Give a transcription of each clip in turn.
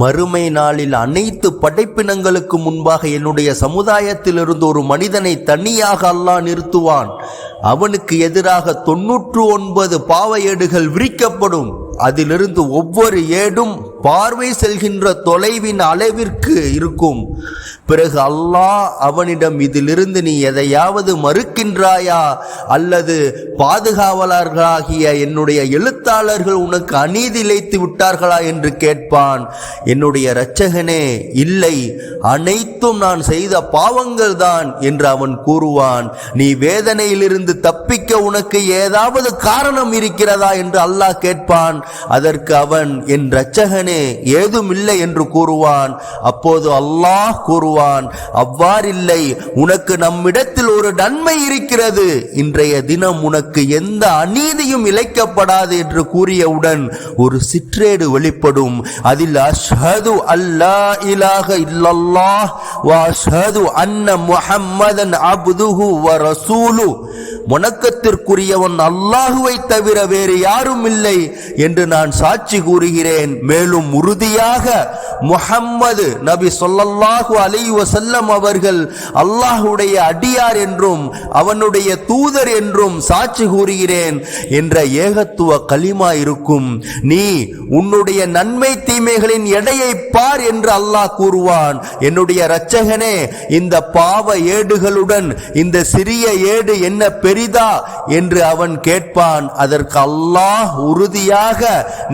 மறுமை நாளில் அனைத்து படைப்பினங்களுக்கு முன்பாக என்னுடைய சமுதாயத்திலிருந்து ஒரு மனிதனை தனியாக அல்லாஹ் நிறுத்துவான். அவனுக்கு எதிராக தொன்னூற்று ஒன்பது பாவ ஏடுகள் விரிக்கப்படும். அதிலிருந்து ஒவ்வொரு ஏடும் பார்வை செல்கின்ற தொலைவின் அளவிற்கு இருக்கும். பிறகு அல்லாஹ் அவனிடம் இதிலிருந்து நீ எதையாவது மறுக்கின்றாயா? அல்லது பாதுகாவலர்களாகிய என்னுடைய எழுத்தாளர்கள் உனக்கு அநீதி இழைத்து விட்டார்களா என்று கேட்பான். என்னுடைய இரட்சகனே இல்லை அனைத்தும் நான் செய்த பாவங்கள் தான் என்று அவன் கூறுவான். நீ வேதனையிலிருந்து தப்பி தப்பிக்க உனக்கு ஏதாவது காரணம் இருக்கிறதா என்று அல்லாஹ் கேட்பான். அதற்கு அவன் என் இரட்சகனே ஏதும் இல்லை என்று கூறுவான். அப்போது அல்லாஹ் கூறுவான் அவ்வாறில்லை உனக்கு நம்மிடத்தில் ஒரு நன்மை இருக்கிறது. இன்றைய தினம் உனக்கு எந்த அநீதியும் இழைக்கப்படாது என்று கூறியவுடன் ஒரு சிற்றேடு வெளிப்படும். அதில் அஷ்ஹது அல்லா இலாக இல்லல்லாஹ் வ அஷ்ஹது அன்ன முஹம்மதன் அப்துஹு வ ரசூலு. வணக்கத்திற்குரியவன் அல்லாஹுவை தவிர வேறு யாரும் இல்லை என்று நான் சாட்சி கூறுகிறேன். மேலும் உறுதியாக முஹம்மது நபி சொல்லல்லாஹு அலி வசல்லம் அவர்கள் அல்லாஹுடைய அடியார் என்றும் அவனுடைய தூதர் என்றும் சாட்சி கூறுகிறேன் என்ற ஏகத்துவ களிமா இருக்கும். நீ உன்னுடைய நன்மை தீமைகளின் எடையை பார் என்று அல்லாஹ் கூறுவான். என்னுடைய இரட்சகனே இந்த பாவ ஏடுகளுடன் இந்த சிறிய ஏடு என்ன பெரிதா என்று அவன் கேட்பான். அதற்கு அல்லாஹ் உறுதியாக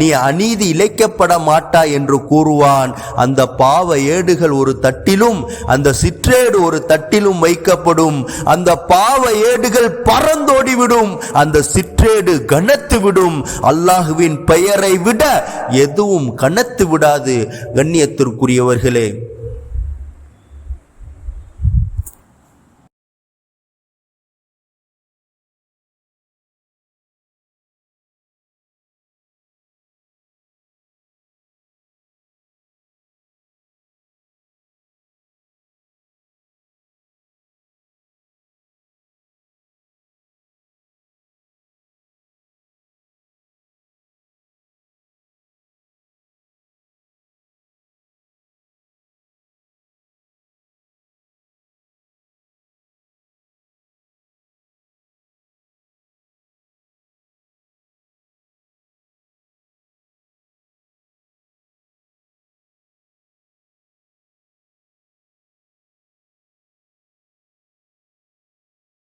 நீ அநீதி இழைக்கப்பட மாட்டாய் என்று கூறுவான். அந்த பாவ ஏடுகள் ஒரு தட்டிலும் அந்த சிற்றேடு ஒரு தட்டிலும் வைக்கப்படும். அந்த பாவ ஏடுகள் பறந்தோடிவிடும். அந்த சிற்றேடு கனத்து விடும் அல்லாஹுவின் பெயரை விட எதுவும் கனத்து விடாது கண்ணியத்திற்குரியவர்களே